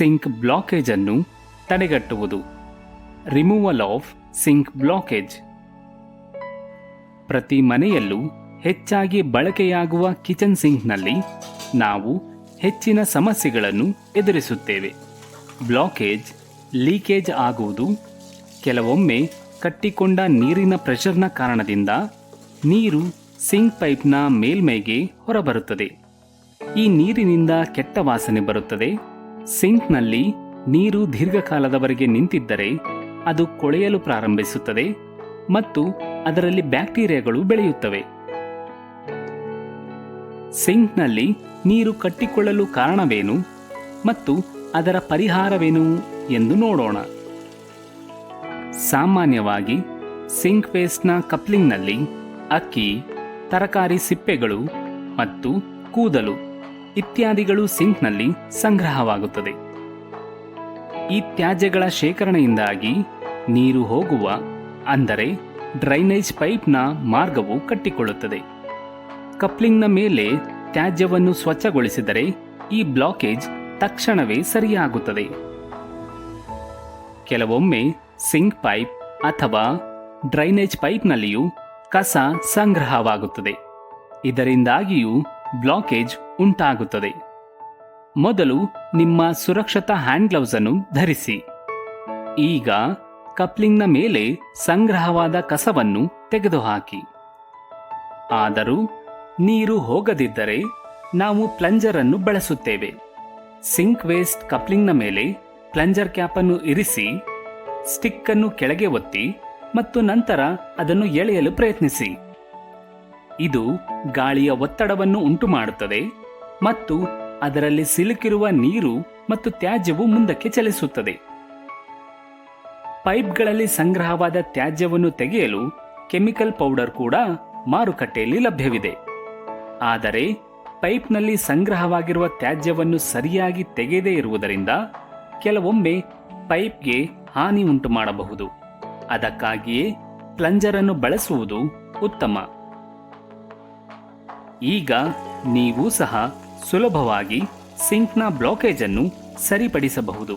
Sync blockage ಅನ್ನು ತಡೆಗಟ್ಟುವುದು. Removal of sink blockage. ಪ್ರತಿ ಮನೆಯಲ್ಲೂ ಹೆಚ್ಚಾಗಿ ಬಳಕೆಯಾಗುವ ಕಿಚನ್ ಸಿಂಕ್ನಲ್ಲಿ ನಾವು ಹೆಚ್ಚಿನ ಸಮಸ್ಯೆಗಳನ್ನು ಎದುರಿಸುತ್ತೇವೆ. ಬ್ಲಾಕೇಜ್ ಲೀಕೇಜ್ ಆಗುವುದು ಕೆಲವೊಮ್ಮೆ ಕಟ್ಟಿಕೊಂಡ ನೀರಿನ ಪ್ರೆಷರ್ನ ಕಾರಣದಿಂದ ನೀರು ಸಿಂಕ್ ಪೈಪ್ನ ಮೇಲ್ಮೈಗೆ ಹೊರಬರುತ್ತದೆ. ಈ ನೀರಿನಿಂದ ಕೆಟ್ಟ ವಾಸನೆ ಬರುತ್ತದೆ. ಸಿಂಕ್ನಲ್ಲಿ ನೀರು ದೀರ್ಘಕಾಲದವರೆಗೆ ನಿಂತಿದ್ದರೆ ಅದು ಕೊಳೆಯಲು ಪ್ರಾರಂಭಿಸುತ್ತದೆ ಮತ್ತು ಅದರಲ್ಲಿ ಬ್ಯಾಕ್ಟೀರಿಯಾಗಳು ಬೆಳೆಯುತ್ತವೆ. ಸಿಂಕ್ನಲ್ಲಿ ನೀರು ಕಟ್ಟಿಕೊಳ್ಳಲು ಕಾರಣವೇನು ಮತ್ತು ಅದರ ಪರಿಹಾರವೇನು ಎಂದು ನೋಡೋಣ. ಸಾಮಾನ್ಯವಾಗಿ ಸಿಂಕ್ ವೇಸ್ಟ್ನ ಕಪ್ಲಿಂಗ್ನಲ್ಲಿ ಅಕ್ಕಿ, ತರಕಾರಿ ಸಿಪ್ಪೆಗಳು ಮತ್ತು ಕೂದಲು ಇತ್ಯಾದಿಗಳು ಸಿಂಕ್ನಲ್ಲಿ ಸಂಗ್ರಹವಾಗುತ್ತದೆ. ಈ ತ್ಯಾಜ್ಯಗಳ ಶೇಖರಣೆಯಿಂದಾಗಿ ನೀರು ಹೋಗುವ, ಅಂದರೆ ಡ್ರೈನೇಜ್ ಪೈಪ್ನ ಮಾರ್ಗವು ಕಟ್ಟಿಕೊಳ್ಳುತ್ತದೆ. ಕಪ್ಲಿಂಗ್ನ ಮೇಲೆ ತ್ಯಾಜ್ಯವನ್ನು ಸ್ವಚ್ಛಗೊಳಿಸಿದರೆ ಈ ಬ್ಲಾಕೇಜ್ ತಕ್ಷಣವೇ ಸರಿಯಾಗುತ್ತದೆ. ಕೆಲವೊಮ್ಮೆ ಸಿಂಕ್ ಪೈಪ್ ಅಥವಾ ಡ್ರೈನೇಜ್ ಪೈಪ್ನಲ್ಲಿಯೂ ಕಸ ಸಂಗ್ರಹವಾಗುತ್ತದೆ. ಇದರಿಂದಾಗಿಯೂ ಬ್ಲಾಕೇಜ್ ಉಂಟಾಗುತ್ತದೆ. ಮೊದಲು ನಿಮ್ಮ ಸುರಕ್ಷತಾ ಹ್ಯಾಂಡ್ ಗ್ಲೌಸ್ ಅನ್ನು ಧರಿಸಿ. ಈಗ ಕಪ್ಲಿಂಗ್ನ ಮೇಲೆ ಸಂಗ್ರಹವಾದ ಕಸವನ್ನು ತೆಗೆದುಹಾಕಿ. ಆದರೂ ನೀರು ಹೋಗದಿದ್ದರೆ ನಾವು ಪ್ಲಂಜರ್ ಅನ್ನು ಬಳಸುತ್ತೇವೆ. ಸಿಂಕ್ ವೇಸ್ಟ್ ಕಪ್ಲಿಂಗ್ನ ಮೇಲೆ ಪ್ಲಂಜರ್ ಕ್ಯಾಪ್ ಅನ್ನು ಇರಿಸಿ ಸ್ಟಿಕ್ ಅನ್ನು ಕೆಳಗೆ ಒತ್ತಿ ಮತ್ತು ನಂತರ ಅದನ್ನು ಎಳೆಯಲು ಪ್ರಯತ್ನಿಸಿ. ಇದು ಗಾಳಿಯ ಒತ್ತಡವನ್ನು ಉಂಟು ಮಾಡುತ್ತದೆ ಮತ್ತು ಅದರಲ್ಲಿ ಸಿಲುಕಿರುವ ನೀರು ಮತ್ತು ತ್ಯಾಜ್ಯವು ಮುಂದಕ್ಕೆ ಚಲಿಸುತ್ತದೆ. ಪೈಪ್ಗಳಲ್ಲಿ ಸಂಗ್ರಹವಾದ ತ್ಯಾಜ್ಯವನ್ನು ತೆಗೆಯಲು ಕೆಮಿಕಲ್ ಪೌಡರ್ ಕೂಡ ಮಾರುಕಟ್ಟೆಯಲ್ಲಿ ಲಭ್ಯವಿದೆ. ಆದರೆ ಪೈಪ್ನಲ್ಲಿ ಸಂಗ್ರಹವಾಗಿರುವ ತ್ಯಾಜ್ಯವನ್ನು ಸರಿಯಾಗಿ ತೆಗೆಯದೇ ಇರುವುದರಿಂದ ಕೆಲವೊಮ್ಮೆ ಪೈಪ್ಗೆ ಹಾನಿ ಉಂಟು ಮಾಡಬಹುದು ಅದಕ್ಕಾಗಿಯೇ ಪ್ಲಂಜರನ್ನು ಬಳಸುವುದು ಉತ್ತಮ. ಈಗ ನೀವು ಸಹ ಸುಲಭವಾಗಿ ಸಿಂಕ್ನ ಬ್ಲಾಕೇಜನ್ನು ಸರಿಪಡಿಸಬಹುದು.